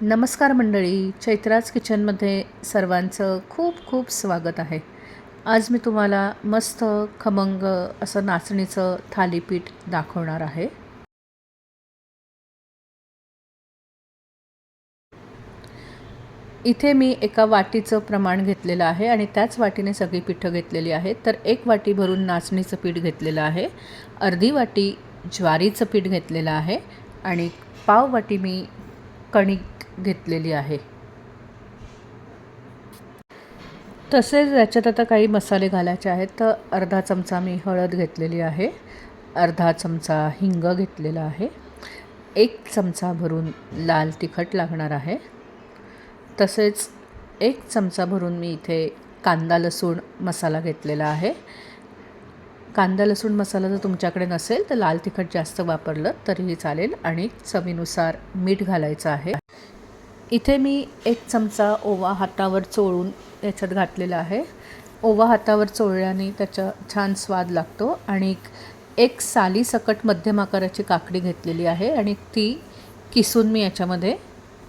नमस्कार मंडळी चैत्राज किचनमध्ये सर्वांचं खूप खूप स्वागत आहे. आज मी तुम्हाला मस्त खमंग असं नाचणीचं थालीपीठ दाखवणार आहे. इथे मी एका वाटीचं प्रमाण घेतलेलं आहे आणि त्याच वाटीने सगळी पिठं घेतलेली आहेत. तर एक वाटी भरून नाचणीचं पीठ घेतलेलं आहे. अर्धी वाटी ज्वारीचं पीठ घेतलेलं आहे. आणि पाव वाटी मी कणिक घेतलेली आहे. तसेच याच्यात आता काही मसाले घालायचे आहेत. तर अर्धा चमचा मी हळद घेतलेली आहे. अर्धा चमचा हिंग घेतलेला आहे. एक चमचा भरून लाल तिखट लागणार आहे. तसेच एक चमचा भरून मी इथे कांदा लसूण मसाला घेतलेला आहे. कांदा लसूण मसाला जर तुमच्याकडे नसेल तर लाल तिखट जास्त वापरलं तरीही चालेल आणि चवीनुसार मीठ घालायचं आहे. इथे मी एक चमचा ओवा हातावर चोळून याच्यात घातलेला आहे. ओवा हातावर चोळल्याने त्याचा छान स्वाद लागतो आणि एक साली सकट मध्यम आकाराची काकडी घेतलेली आहे आणि ती किसून मी याच्यामध्ये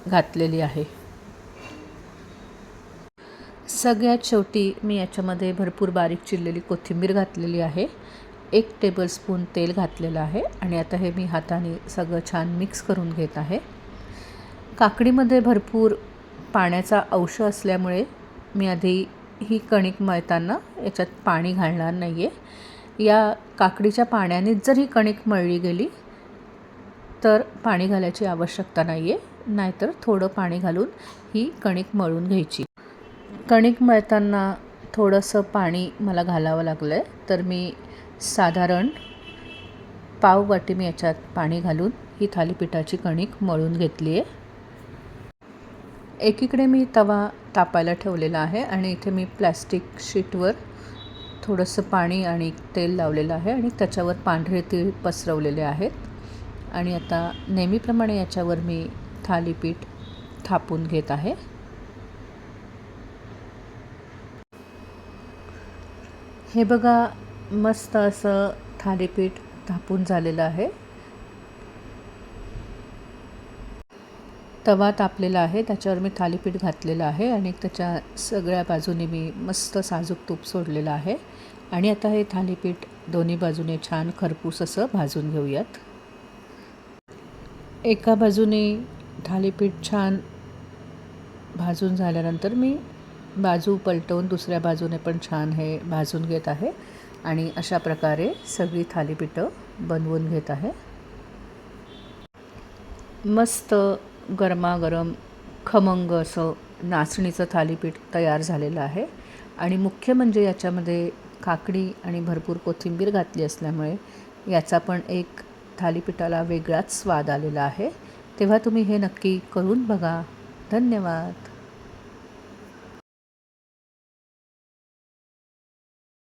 घातलेली आहे. सगळ्यात शेवटी मी याच्यामध्ये भरपूर बारीक चिरलेली कोथिंबीर घातलेली आहे. एक टेबलस्पून तेल घातलेलं आहे आणि आता हे मी हाताने सगळं छान मिक्स करून घेत आहे. काकडीमध्ये भरपूर पाण्याचा अंश असल्यामुळे मी आधी ही कणिक मळताना याच्यात पाणी घालणार नाही आहे या काकडीच्या पाण्यानेच जर ही कणिक मळली गेली तर पाणी घालायची आवश्यकता नाही आहे नाहीतर थोडं पाणी घालून ही कणिक मळून घ्यायची. कणिक मळताना थोडंसं पाणी मला घालावं लागलं आहे तर मी साधारण पाव वाटी मी याच्यात पाणी घालून ही थालीपीठाची कणिक मळून घेतली आहे एकीकडे मी तवा तापायला ठेवलेला आहे आणि इथे मी प्लॅस्टिक शीटवर थोडंसं पाणी आणि तेल लावलेलं आहे आणि त्याच्यावर पांढरे तीळ पसरवलेले आहेत. आणि आता नेहमीप्रमाणे याच्यावर मी थालीपीठ थापून घेत आहे. हे बघा मस्त असं थालीपीठ थापून झालेलं आहे. तवा तापलेला आहे. त्याच्यावर मी थालीपीठ घातलेलं आहे आणि त्याच्या सगळ्या बाजूने मी मस्त साजूक तूप सोडलेलं आहे. आणि आता हे थालीपीठ दोन्ही बाजूने छान खरपूस असं भाजून घेऊयात. एका बाजूने थालीपीठ छान भाजून झाल्यानंतर मी बाजू पलटवून दुसऱ्या बाजूने पण छान हे भाजून घेत आहे. आणि अशा प्रकारे सगळी थालीपीठं बनवून घेत आहे. मस्त गरमागरम खमंग असं नाचणीचं थालीपीठ तयार झालेलं आहे. आणि मुख्य म्हणजे याच्यामध्ये काकडी आणि भरपूर कोथिंबीर घातली असल्यामुळे याचा पण एक थालीपीठाला वेगळाच स्वाद आलेला आहे. तेव्हा तुम्ही हे नक्की करून बघा. धन्यवाद.